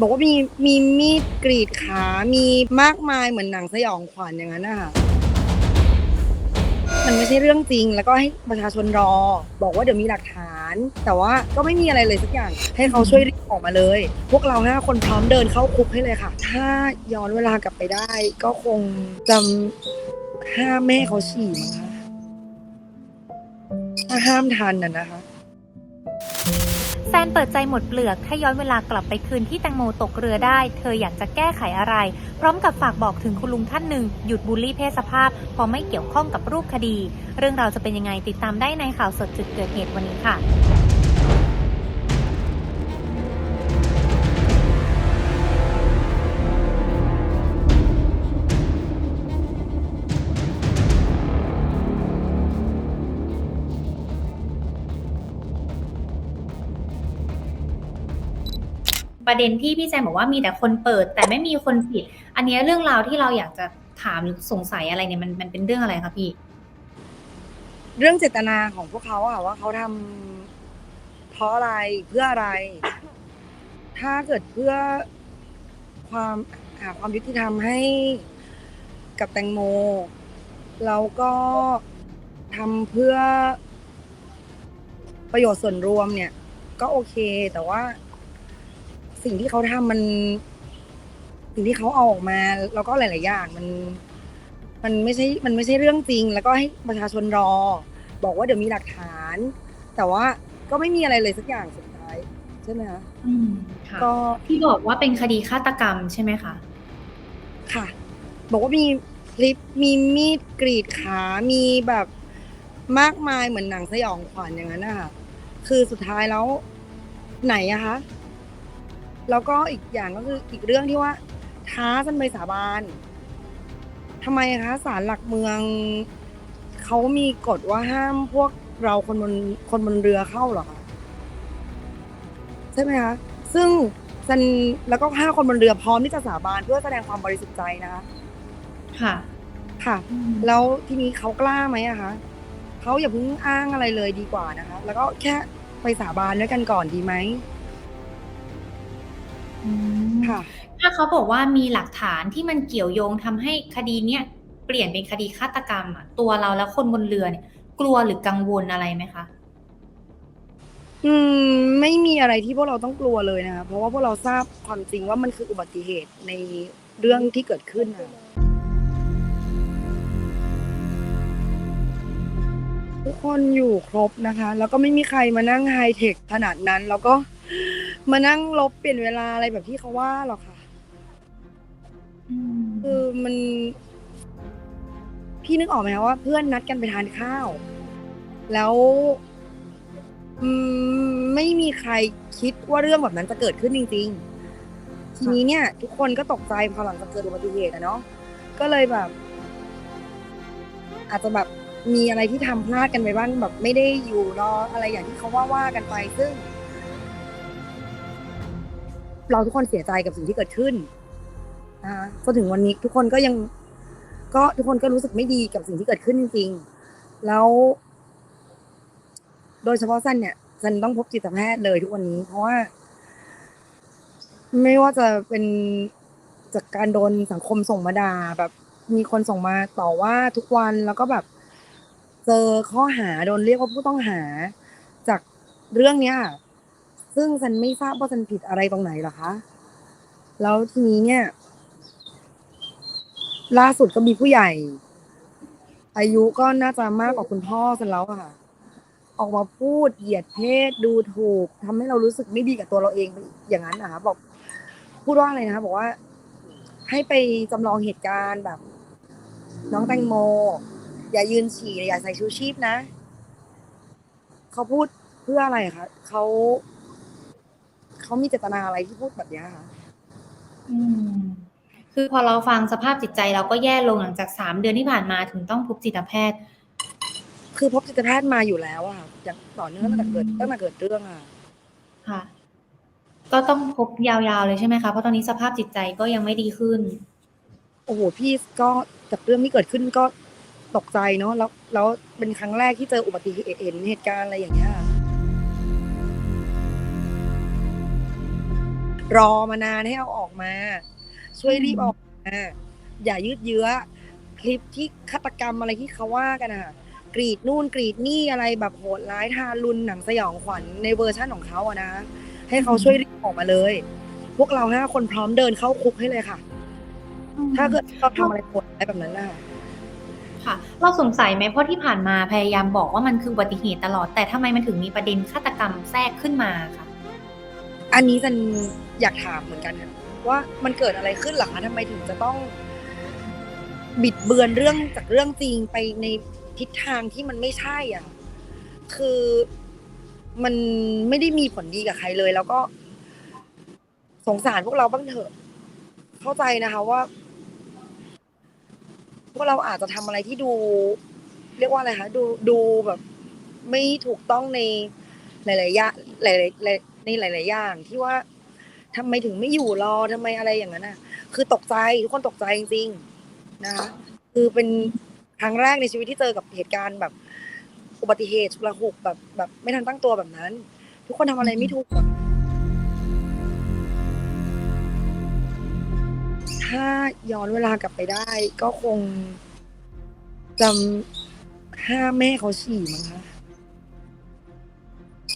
บอกว่ามีมีมีดกรีดขา มีมากมายเหมือนหนังสยองขวัญอย่างนั้นนะคะมันไม่ใช่เรื่องจริง แล้วก็ให้ประชาชนรอ บอกว่าเดี๋ยวมีหลักฐาน แต่ว่าก็ไม่มีอะไรเลยสักอย่าง ให้เขาช่วยรีบออกมาเลย พวกเราห้าคนพร้อมเดินเข้าคุกให้เลยค่ะ ถ้าย้อนเวลากลับไปได้ ก็คงจำห้ามแม่เขาฉี่มั้งคะถ้าห้ามทันน่ะนะคะ นเปิดใจหมดเปลือก ถ้าย้อนเวลากลับไปคืนที่แตงโมตกเรือได้ เธออยากจะแก้ไขอะไร พร้อมกับฝากบอกถึงคุณลุงท่านหนึ่ง หยุดบูลลี่เพศสภาพเพราะไม่เกี่ยวข้องกับรูปคดี เรื่องราวจะเป็นยังไงติดตามได้ในข่าวสดจุดเกิดเหตุวันนี้ค่ะ ประเด็นที่พี่แจมบอกว่ามีแต่คนเปิด แต่ไม่มีคนปิด อันนี้เรื่องราวที่เราอยากจะถามหรือสงสัยอะไรเนี่ยมันมันเป็นเรื่องอะไรคะพี่ เรื่องเจตนาของพวกเขาอะว่าเขาทำเพราะอะไรเพื่ออะไร ถ้าเกิดเพื่อความหาความยุติธรรมให้กับแตงโมแล้วก็ทำเพื่อประโยชน์ส่วนรวมเนี่ย ก็โอเคแต่ว่า สิ่งที่เขาทำมัน สิ่งที่เขาเอาออกมา แล้วก็หลาย ๆ อย่างมัน มันไม่ใช่ มันไม่ใช่เรื่องจริง แล้วก็ให้ประชาชนรอ บอกว่าเดี๋ยวมีหลักฐาน แต่ว่าก็ไม่มีอะไรเลยสักอย่างสุดท้าย ใช่ไหมคะอืมค่ะก็ที่บอกว่าเป็นคดีฆาตกรรมใช่ไหมคะค่ะ บอกว่ามีคลิปมีมีดกรีดขามีแบบมากมายเหมือนหนังสยองขวัญอย่างนั้นนะคะคือสุดท้ายแล้วไหนอะคะ แล้วก็อีกอย่างก็คืออีกเรื่องที่ว่า ท้ากันไปสาบานทำไมคะศาลหลักเมืองเขามีกฎว่าห้ามพวกเราคนบนคนบนเรือเข้าเหรอคะใช่ไหมคะซึ่งซันแล้วก็ห้าคนบนเรือพร้อมที่จะสาบานเพื่อแสดงความบริสุทธิ์ใจนะคะค่ะ ค่ะ แล้วทีนี้เขากล้าไหมอะคะเขาอย่าเพิ่งอ้างอะไรเลยดีกว่านะคะ แล้วก็แค่ไปสาบานด้วยกันก่อนดีไหม อืม ค่ะ ถ้าเขาบอกว่ามีหลักฐานที่มันเกี่ยวโยงทำให้คดีเนี้ยเปลี่ยนเป็นคดีฆาตกรรมอะตัวเราและคนบนเรือเนี่ย กลัวหรือกังวลอะไรไหมคะ อืม ไม่มีอะไรที่พวกเราต้องกลัวเลยนะคะ เพราะว่าพวกเราทราบความจริงว่า มันคืออุบัติเหตุในเรื่องที่เกิดขึ้นนะทุกคนอยู่ครบนะคะ แล้วก็ไม่มีใครมานั่งไฮเทคขนาดนั้น แล้วก็ มานั่งลบเปลี่ยนเวลาอะไรแบบที่เขาว่าหรอกค่ะ อืมคือมัน พี่นึกออกไหมคะว่า เพื่อนนัดกันไปทานข้าว แล้วอืมไม่มีใครคิดว่าเรื่องแบบนั้นจะเกิดขึ้นจริง ๆ ทีนี้เนี่ย ทุกคนก็ตกใจพอหลังจากเกิดอุบัติเหตุอะเนาะก็เลยแบบ อาจจะแบบมีอะไรที่ทำพลาดกันไปบ้างแบบ ไม่ได้อยู่รออะไรอย่างที่เขาว่าว่ากันไป ซึ่ง เราทุกคนเสียใจกับสิ่งที่เกิดขึ้นนะคะจนถึงวันนี้ทุกคนก็ยัง ก็ทุกคนก็รู้สึกไม่ดีกับสิ่งที่เกิดขึ้นจริง ๆ แล้ว โดยเฉพาะซันเนี่ยซันต้องพบจิตแพทย์เลยทุกวันนี้ เพราะว่า ไม่ว่าจะเป็นจากการโดนสังคมส่งมาด่าแบบ มีคนส่งมาต่อว่าทุกวันแล้วก็แบบ เจอข้อหาโดนเรียกว่าผู้ต้องหา จากเรื่องเนี้ย ซึ่งซันไม่ทราบว่าซันผิดอะไรตรงไหนหรอคะ แล้วทีนี้เนี่ย ล่าสุดก็มีผู้ใหญ่ อายุก็น่าจะมากกว่าคุณพ่อซะแล้วอะค่ะ ออกมาพูดเหยียดเพศดูถูกทำให้เรารู้สึกไม่ดีกับตัวเราเองอย่างนั้นนะคะบอก พูดว่าอะไรนะคะบอกว่า ให้ไปจำลองเหตุการณ์แบบ น้องแตงโม อย่ายืนฉี่อย่าใส่ชูชีพนะ เขาพูดเพื่ออะไรคะเขา เขามีเจตนาอะไรที่พูดแบบเนี้ยคะอืมคือพอเราฟังสภาพจิตใจเราก็แย่ลงหลังจากสามเดือนที่ผ่านมาถึงต้องพบจิตแพทย์ คือพบจิตแพทย์มาอยู่แล้วอะค่ะอย่างต่อเนื่องตั้งแต่เกิดตั้งแต่เกิดเรื่องอะค่ะ ก็ต้องพบยาวๆเลยใช่ไหมคะเพราะตอนนี้สภาพจิตใจก็ยังไม่ดีขึ้น โอ้โหพี่ก็จากเรื่องที่เกิดขึ้นก็ตกใจเนาะแล้วแล้วเป็นครั้งแรกที่เจออุบัติเหตุเห็นเหตุการณ์อะไรอย่างเงี้ย รอมานานให้เอาออกมา ช่วยรีบออกมาอย่ายืดเยื้อ คลิปที่ฆาตกรรมอะไรที่เขาว่ากันอะกรีดนู่นกรีดนี่อะไรแบบโหดร้ายทารุณหนังสยองขวัญในเวอร์ชั่นของเขาอะนะ ให้เขาช่วยรีบออกมาเลย พวกเราห้าคนพร้อมเดินเข้าคุกให้เลยค่ะ ถ้าเกิดเราทำอะไรโหดร้ายแบบนั้นน่ะค่ะเราสงสัยไหมเพราะที่ผ่านมาพยายามบอกว่ามันคืออุบัติเหตุตลอด แต่ทำไมมันถึงมีประเด็นฆาตกรรมแทรกขึ้นมาคะ อันนี้ฉันอยากถามเหมือนกันนะว่ามันเกิดอะไรขึ้นหรอคะทำไมถึงจะต้องบิดเบือนเรื่องจากเรื่องจริงไปในทิศทางที่มันไม่ใช่อะ คือมันไม่ได้มีผลดีกับใครเลย แล้วก็ สงสารพวกเราบ้างเถอะ เข้าใจนะคะว่า พวกเราอาจจะทำอะไรที่ดู เรียกว่าอะไรคะดูดูแบบ ไม่ถูกต้องในหลายๆอย่างหลายๆ ในหลาย ๆ อย่างที่ว่าทำไมถึงไม่อยู่รอทำไมอะไรอย่างนั้นน่ะ คือตกใจทุกคนตกใจจริงๆนะคะคือเป็นครั้งแรกในชีวิตที่เจอกับเหตุการณ์แบบอุบัติเหตุฉุกละหุกแบบแบบไม่ทันตั้งตัวแบบนั้น ทุกคนทำอะไรไม่ถูกถ้าย้อนเวลากลับไปได้ ก็คงจำห้าแม่เขาฉี่มั้งคะ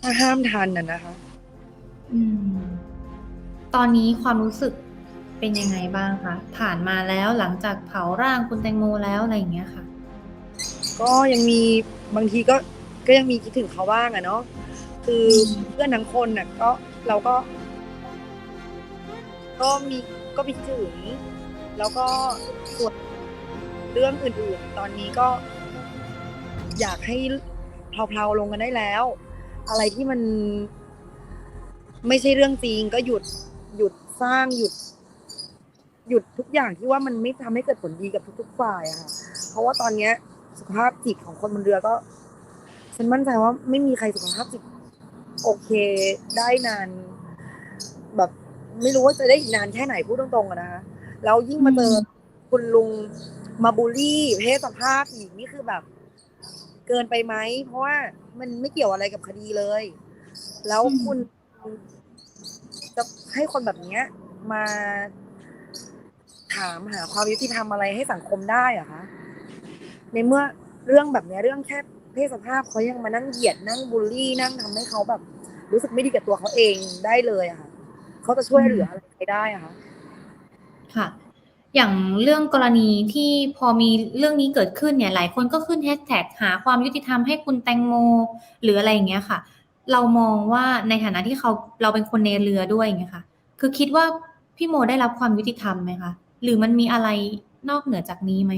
ถ้าห้ามทันน่ะนะคะ อืม ตอนนี้ความรู้สึกเป็นยังไงบ้างคะผ่านมาแล้วหลังจากเผาร่างคุณแตงโมแล้วอะไรอย่างเงี้ยค่ะ ก็ยังมีบางทีก็ก็ยังมีคิดถึงเขาบ้างอะเนาะคือเพื่อนทั้งคนน่ะก็เราก็ ก็มีก็มีคิดถึง แล้วก็ส่วนเรื่องอื่นๆ ตอนนี้ก็ อยากให้เพลาๆลงกันได้แล้ว อะไรที่มัน ไม่ใช่เรื่องจริงก็หยุดหยุดสร้างหยุด หยุดทุกอย่างที่ว่ามันไม่ทำให้เกิดผลดีกับทุกๆฝ่ายอะค่ะเพราะว่าตอนเนี้ยสุขภาพจิตของคนบนเรือก็ ฉันมั่นใจว่าไม่มีใครสุขภาพจิตโอเคได้นาน แบบ ไม่รู้ว่าจะได้อีกนานแค่ไหนพูดตรงๆอะนะคะแล้วยิ่งมาเจอคุณลุงมาบูลลี่เพศสภาพอีกนี่คือแบบ เกินไปไหมเพราะว่ามันไม่เกี่ยวอะไรกับคดีเลย แล้วคุณ จะให้คนแบบเนี้ย มาถามหาความยุติธรรมอะไรให้สังคมได้เหรอะคะในเมื่อเรื่องแบบเนี้ยเรื่องแค่เพศสภาพเขายังมานั่งเหยียดนั่งบูลลี่นั่งทำให้เขาแบบ รู้สึกไม่ดีกับตัวเขาเองได้เลยอะค่ะเขาจะช่วยเหลืออะไรใครได้อะคะค่ะ อย่างเรื่องกรณีที่พอมีเรื่องนี้เกิดขึ้นเนี่ย หลายคนก็ขึ้นแฮชแท็กหาความยุติธรรมให้คุณแตงโม หรืออะไรอย่างเงี้ยค่ะ เรามองว่าในฐานะที่เขาเราเป็นคนในเรือด้วยอย่างคะคือคิดว่าพี่โมได้รับความยุติธรรมไหมคะหรือมันมีอะไรนอกเหนือจากนี้ไหม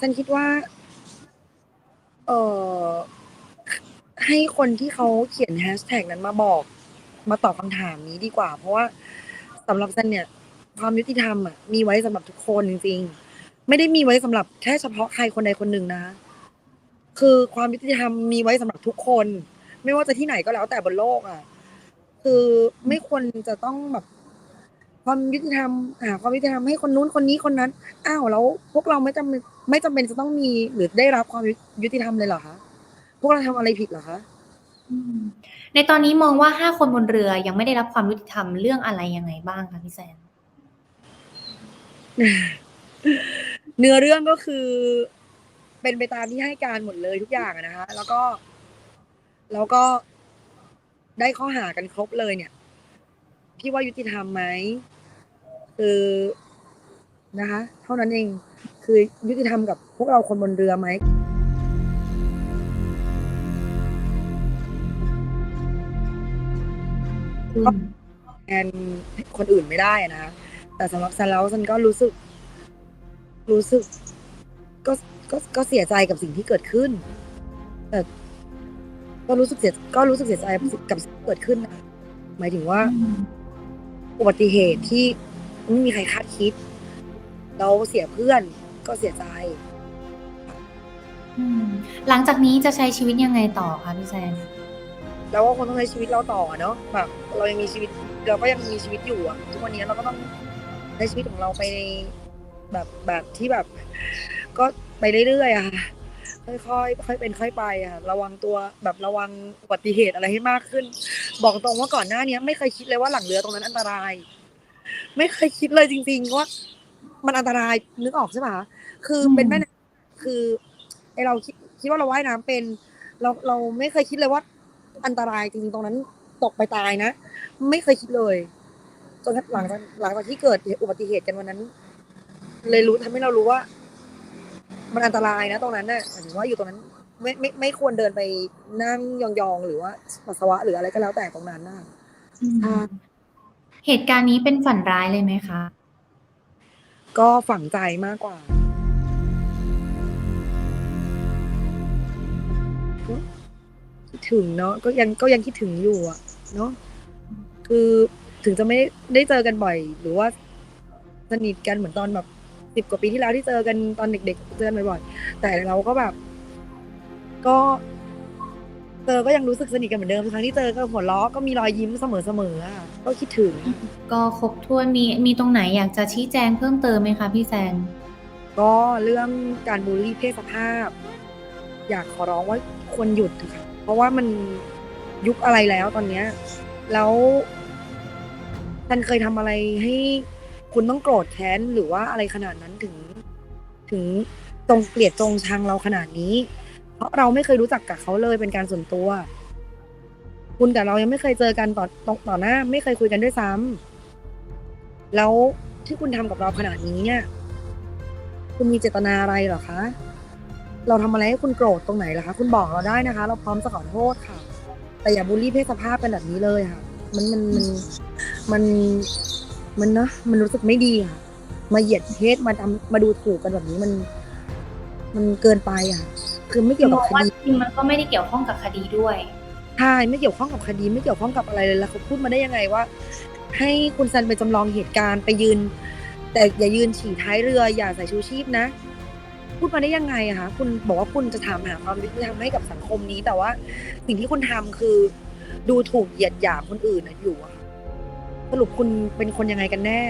ฉันคิดว่า เออให้คนที่เขาเขียนแฮชแท็กนั้นมาบอก มาตอบคำถามนี้ดีกว่า เพราะว่าสำหรับฉันเนี่ย ความยุติธรรมอะมีไว้สำหรับทุกคนจริงๆ ไม่ได้มีไว้สำหรับแค่เฉพาะใครคนใดคนหนึ่งนะ คือความยุติธรรมมีไว้สำหรับทุกคน ไม่ว่าจะที่ไหนก็แล้วแต่บนโลกอะ คือไม่ควรจะต้องแบบความยุติธรรมหาความยุติธรรมให้คนนู้นคนนี้คนนั้น อ้าวแล้วพวกเราไม่จำเป็นไม่จำเป็นจะต้องมีหรือได้รับความยุติธรรมเลยเหรอคะพวกเราทำอะไรผิดเหรอคะอืมในตอนนี้มองว่าห้าคนบนเรือยังไม่ได้รับความยุติธรรมเรื่องอะไรยังไงบ้างคะพี่แซนเนื้อเรื่องก็คือ เป็นไปตามที่ให้การหมดเลยทุกอย่างอะนะคะ แล้วก็ แล้วก็ได้ข้อหากันครบเลยเนี่ย พี่ว่ายุติธรรมไหมคือนะคะ เท่านั้นเองคือยุติธรรมกับพวกเราคนบนเรือไหมอืมแทนคนอื่นไม่ได้นะแต่สำหรับฉันแล้วฉันก็รู้สึก รู้สึก ก็ก็ก็เสียใจกับสิ่งที่เกิดขึ้น แต่ ก็รู้สึกเสียก็รู้สึกเสียใจกับสิ่งกับสิ่งที่เกิดขึ้นนะหมายถึงว่า อุบัติเหตุที่ไม่มีใครคาดคิด เราเสียเพื่อนก็เสียใจอืมหลังจากนี้จะใช้ชีวิตยังไงต่อคะพี่แซนแล้วก็คงต้องใช้ชีวิตเราต่อเนาะแบบเรายังมีชีวิต เราก็ยังมีชีวิตอยู่อะทุกวันนี้เราก็ต้องใช้ชีวิตของเราไปในแบบแบบที่แบบ ก็ไปเรื่อยๆอะค่ะ ค่อยๆค่อยเป็นค่อยไปอะระวังตัวแบบระวังอุบัติเหตุอะไรให้มากขึ้น บอกตรงว่าก่อนหน้านี้ไม่เคยคิดเลยว่าหลังเรือตรงนั้นอันตราย ไม่เคยคิดเลยจริง ๆ ว่า มันอันตรายนึกออกใช่ปะคือเป็นแม่น้ำคือไอเราคิดคิดว่าเราว่ายน้ำเป็น เราเราไม่เคยคิดเลยว่า อันตรายจริงๆตรงนั้นตกไปตายนะ ไม่เคยคิดเลยจนหลังจากหลังจากที่เกิดอุบัติเหตุกันวันนั้น เลยรู้ทำให้เรารู้ว่า มันอันตรายนะตรงนั้นน่ะหมายถึงว่าอยู่ตรงนั้นไม่ไม่ไม่ควรเดินไปนั่งยองๆ หรือว่าปัสสาวะหรืออะไรก็แล้วแต่ตรงนั้นน่ะอ่าเหตุการณ์นี้เป็นฝันร้ายเลยไหมคะ ก็ฝังใจมากกว่าคิดถึงเนาะก็ยังก็ยังคิดถึงอยู่อะเนาะคือถึงจะไม่ได้เจอกันบ่อย หรือว่าสนิทกันเหมือนตอนแบบ สิบกว่าปีที่แล้วที่เจอกันตอนเด็กๆเจอกันบ่อยๆแต่เราก็แบบ ก็เจอก็ยังรู้สึกสนิทกันเหมือนเดิมทุกครั้งที่เจอก็หัวเราะก็มีรอยยิ้มเสมอๆอะก็คิดถึง ก็ครบถ้วนมีมีตรงไหนอยากจะชี้แจงเพิ่มเติมไหมคะพี่แซนก็เรื่องการบูลลี่เพศสภาพ อยากขอร้องว่าควรหยุดเถอะค่ะเพราะว่ามันยุคอะไรแล้วตอนเนี้ย แล้วท่านเคยทำอะไรให้ คุณต้องโกรธแค้นหรือว่าอะไรขนาดนั้นถึง ถึงจงเกลียดจงชังเราขนาดนี้ เพราะเราไม่เคยรู้จักกับเขาเลยเป็นการส่วนตัว คุณกับเรายังไม่เคยเจอกันต่อต่อตอหน้า ไม่เคยคุยกันด้วยซ้ำแล้วที่คุณทำกับเราขนาดนี้เนี่ย คุณมีเจตนาอะไรหรอคะเราทำอะไรให้คุณโกรธตรงไหนเหรอคะ คุณบอกเราได้นะคะ เราพร้อมจะขอโทษค่ะ แต่อย่าบูลลี่เพศสภาพกันแบบนี้เลยค่ะ มันมันมันมัน มันเนอะมันรู้สึกไม่ดีค่ะ มาเหยียดเพศมาทำมาดูถูกกันแบบนี้มัน มันเกินไปอะ คือไม่เกี่ยวมกับองคว่าดีจริงๆมันก็ไม่ได้เกี่ยวข้องกับคดีด้วยใช่ไม่เกี่ยวข้องกับคดีไม่เกี่ยวข้องกับอะไรเลยแล้วเขาพูดมาได้ยังไงว่า ให้คุณซันไปจำลองเหตุการณ์ไปยืน แต่อย่ายืนฉี่ท้ายเรืออย่าใส่ชูชีพนะ พูดมาได้ยังไงอะคะคุณบอกว่าคุณจะถามหาความยุติธรรมให้กับสังคมนี้ แต่ว่าสิ่งที่คุณทำคือ ดูถูกเหยียดหยามคนอื่นนะอยู่อะส รุปคุณเป็นคนยังไงกันแน่